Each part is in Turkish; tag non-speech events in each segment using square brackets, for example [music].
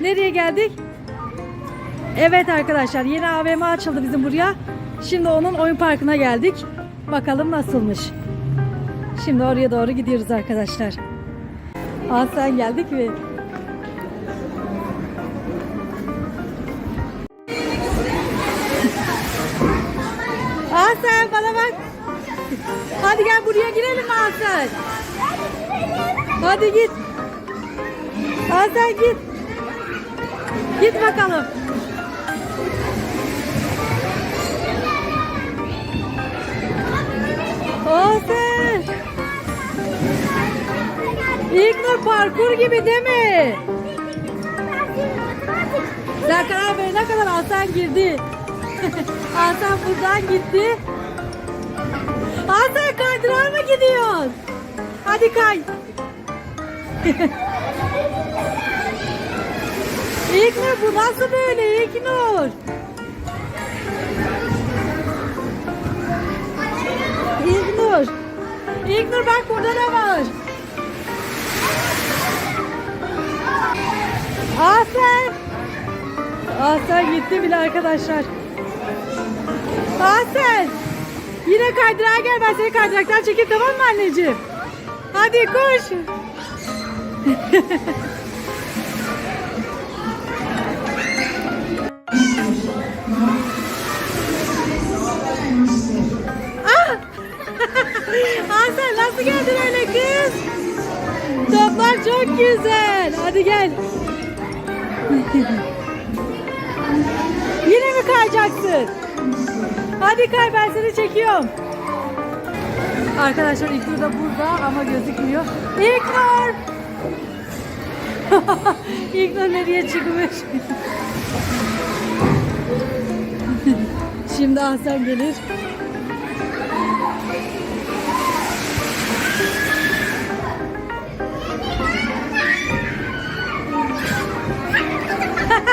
Nereye geldik? Evet arkadaşlar yeni AVM açıldı bizim buraya. Şimdi onun oyun parkına geldik. Bakalım nasılmış. Şimdi oraya doğru gidiyoruz arkadaşlar. Aslen geldik mi? Aslen bana bak. Hadi gel buraya girelim Aslen. Hadi git. Aslen git. Git bakalım. Aslen. İlknur parkur gibi değil mi? Sen karar verene kadar Hasan girdi. [laughs] Hasan buradan gitti. Hasan kaydırağa mı gidiyorsun? Hadi kay. [laughs] İlknur bu nasıl böyle İlknur? İlknur. İlknur bak burada ne var? Aslen. Aslen gitti bile arkadaşlar. Aslen. Yine kaydırağa gel ben seni kaydıraktan çekeyim tamam mı anneciğim? Hadi koş. [laughs] çok güzel. Hadi gel. Yine mi kayacaksın? Hadi kay ben seni çekiyorum. Arkadaşlar İlknur da burada ama gözükmüyor. İlknur! [laughs] İlknur nereye çıkmış? [laughs] Şimdi Hasan gelir.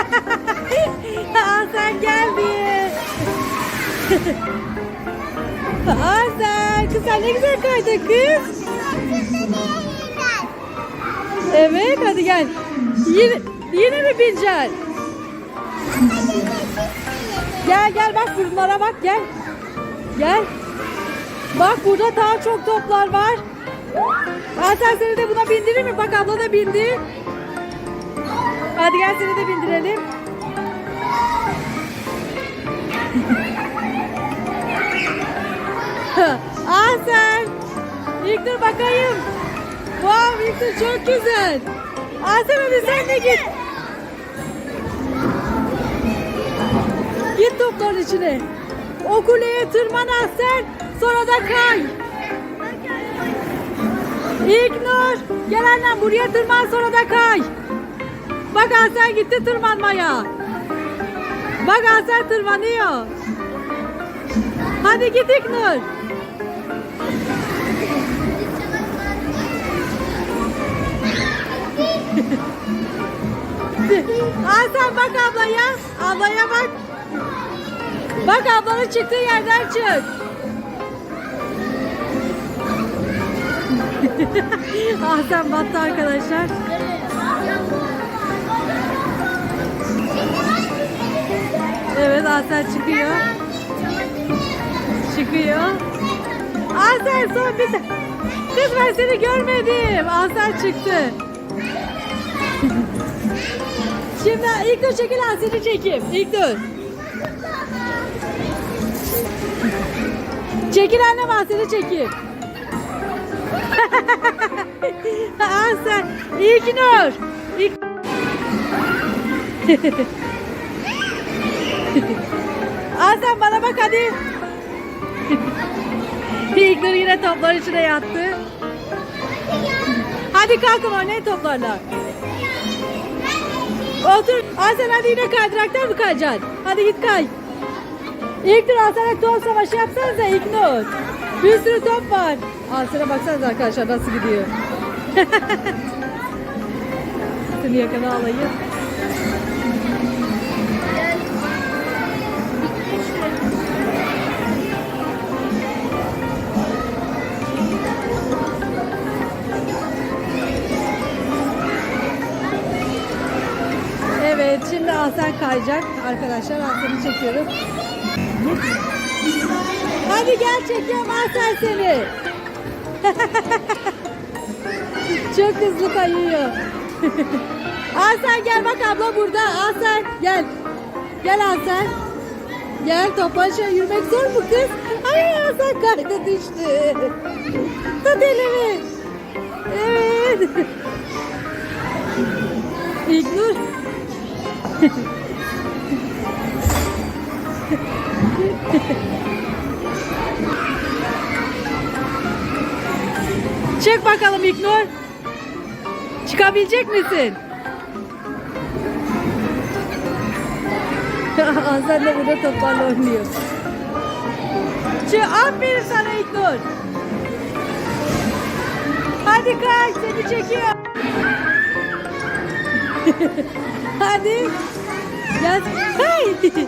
[laughs] Hasan geldi. Hasan [laughs] kız sen ne güzel kaydın kız. Evet hadi gel. Yine, yine mi bineceksin? Gel gel bak bunlara bak gel. Gel. Bak burada daha çok toplar var. Hasan seni de buna bindirir mi? Bak abla da bindi. Hadi gel seni de bindirelim. [laughs] Hasan. İlknur bakayım. Wow İlknur çok güzel. Hasan hadi sen de git. Git topların içine. O kuleye tırman Hasan. Sonra da kay. İlknur. Gel annem buraya tırman sonra da kay. Bak Hasan gitti tırmanmaya. Bak Hasan tırmanıyor. Hadi git İlknur. Hasan bak ablaya. Ablaya bak. Bak ablanın çıktığı yerden çık. [laughs] Hasan battı arkadaşlar. Evet Hasan çıkıyor. Çıkıyor. Hasan son bir Kız ben seni görmedim. Hasan çıktı. [laughs] Şimdi ilk dur çekil Hasan'ı çekeyim. İlk dur. Çekil annem Hasan'ı çekeyim. [laughs] Hasan. İlk nur. [laughs] İlk... Hasan bana bak hadi. Nur yine topların içine yattı. Hadi kalkın oynayın toplarla. Otur. Hasan hadi yine kaydıraktan mı kayacaksın? Hadi git kay. İlk nur Hasan'a top savaşı yapsanıza ilk nur. Bir sürü top var. Hasan'a baksanıza arkadaşlar nasıl gidiyor. [laughs] Seni yakana alayım. Evet şimdi Hasan kayacak arkadaşlar. Hasan'ı çekiyorum. Hadi gel çekiyorum Hasan seni. [laughs] Çok hızlı kayıyor. [laughs] Hasan gel bak abla burada. Hasan gel. Gel Hasan. Gel toplaşa yürümek zor mu kız? Ay Hasan kayda düştü. Tut elimi. Evet. [laughs] İlknur. Çık bakalım İlknur. Çıkabilecek misin? [laughs] Hasan da burada toplarla oynuyor. Çık, aferin sana İlknur. Hadi kay seni çekiyor. [laughs] Hadi. Gel. Hey. [laughs]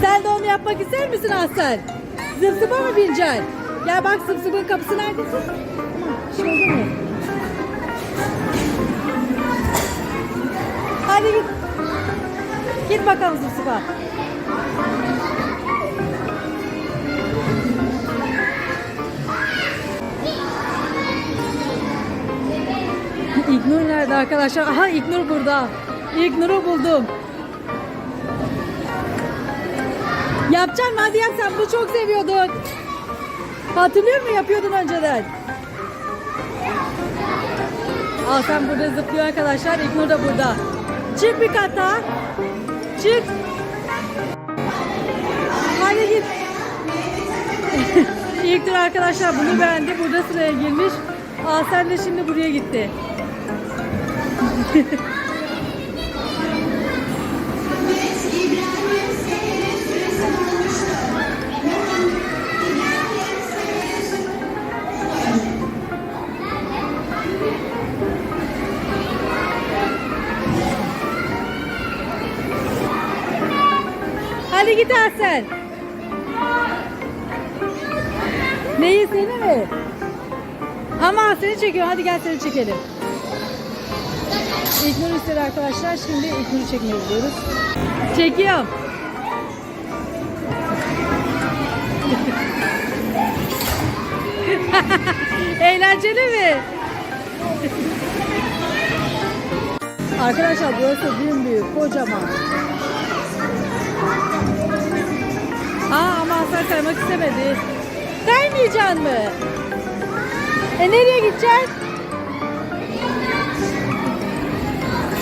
Sen de onu yapmak ister misin Aslan? Zıpsıpa mı bineceksin? Gel bak zıpsıpın kapısı nerede? Oldu mu? Hadi git. Git bakalım zıpsıpa. İlknur nerede arkadaşlar? Aha İlknur burada. İlknur'u buldum. Yapacaksın mı? Hadi yap sen bunu çok seviyordun. Hatırlıyor musun yapıyordun önceden? Aa sen burada zıplıyor arkadaşlar. İlknur da burada. Çık bir kat daha. Çık. Hadi git. [laughs] İlknur arkadaşlar bunu beğendi. Burada sıraya girmiş. Aa sen de şimdi buraya gitti. Hadi git Arsen. Neyi seni mi? Ama seni çekiyor. Hadi gel seni çekelim. İlknur istedi arkadaşlar. Şimdi İlknur'u çekmeye gidiyoruz. Çekiyorum. [laughs] Eğlenceli mi? [laughs] Arkadaşlar burası büyük büyük, kocaman. Aa ama Hasan kaymak istemedi. Kaymayacaksın mı? E nereye gideceksin?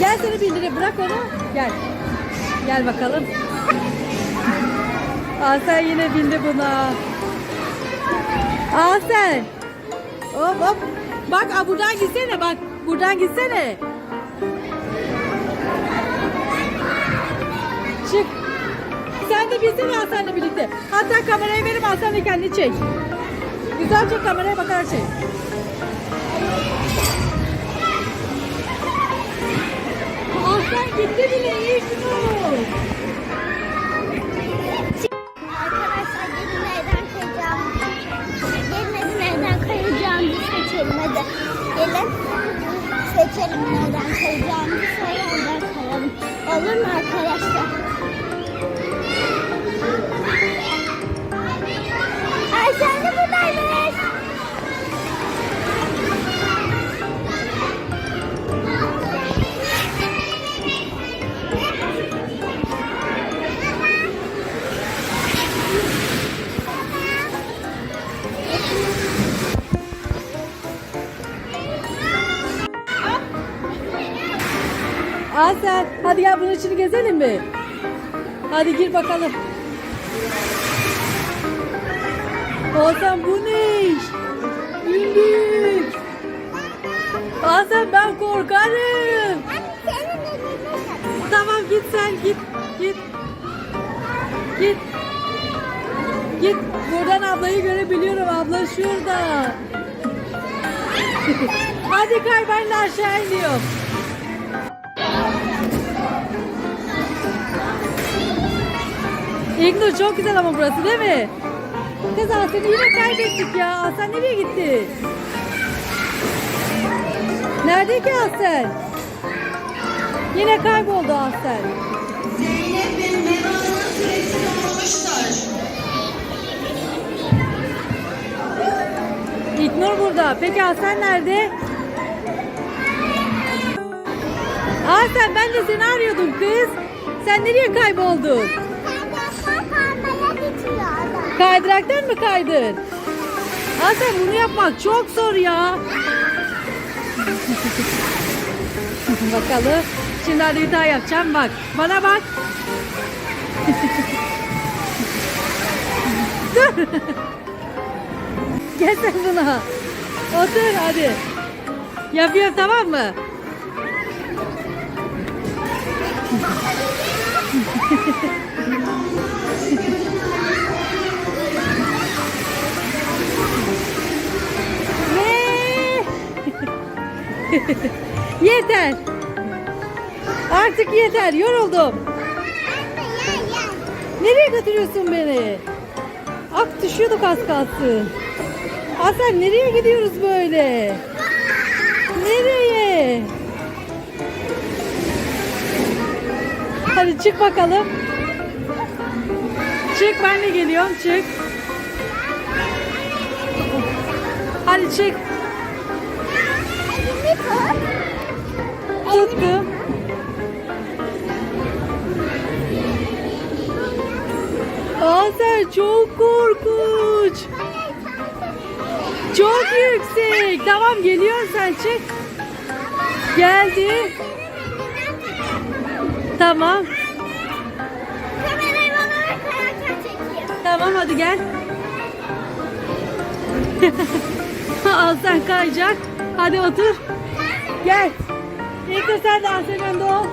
Gel seni bindireyim. Bırak onu. Gel. Gel bakalım. Hasan yine bindi buna. Hasan. Hop hop. Bak aa, buradan gitsene bak. Buradan gitsene. Çık. Sen de binsene Hasan'la birlikte. Hatta kamerayı verim Hasan da kendini çek. Güzelce kameraya bakarak çek. Hasan hadi gel bunun içini gezelim mi? Hadi gir bakalım. Hasan bu ne iş? Büyük. Hasan ben korkarım. Tamam git sen git git. Git. Git. Buradan ablayı görebiliyorum. Abla şurada. [laughs] Hadi kay ben de aşağı iniyorum. İlknur çok güzel ama burası değil mi? Kız Hasan'ı yine kaybettik ya. Hasan nereye gitti? Nerede ki Asel? Yine kayboldu Asel. Zeynep ve Meral'ın burada. Peki Asel nerede? Asel ben de seni arıyordum kız. Sen nereye kayboldun? Kaydıraktan mı kaydın? Asel bunu yapmak çok zor ya. [laughs] Bakalım. Şimdi hadi bir daha yapacağım. Bak. Bana bak. Dur. [laughs] Gel sen buna. Otur hadi. Yapıyorum tamam mı? [laughs] yeter. Artık yeter. Yoruldum. Nereye götürüyorsun beni? Ak düşüyorduk az kalsın. Hasan nereye gidiyoruz böyle? Nereye? Hadi çık bakalım. Çık ben de geliyorum çık. Hadi çık. Tuttum. Hasan çok korkunç. Çok yüksek. Tamam geliyorsun sen çık. Geldi. Tamam. Tamam hadi gel. [laughs] Aslan kayacak. Hadi otur. Gel. İlk Aslan'ın önünde ol.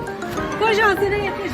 Koş Aslan'a yetiş.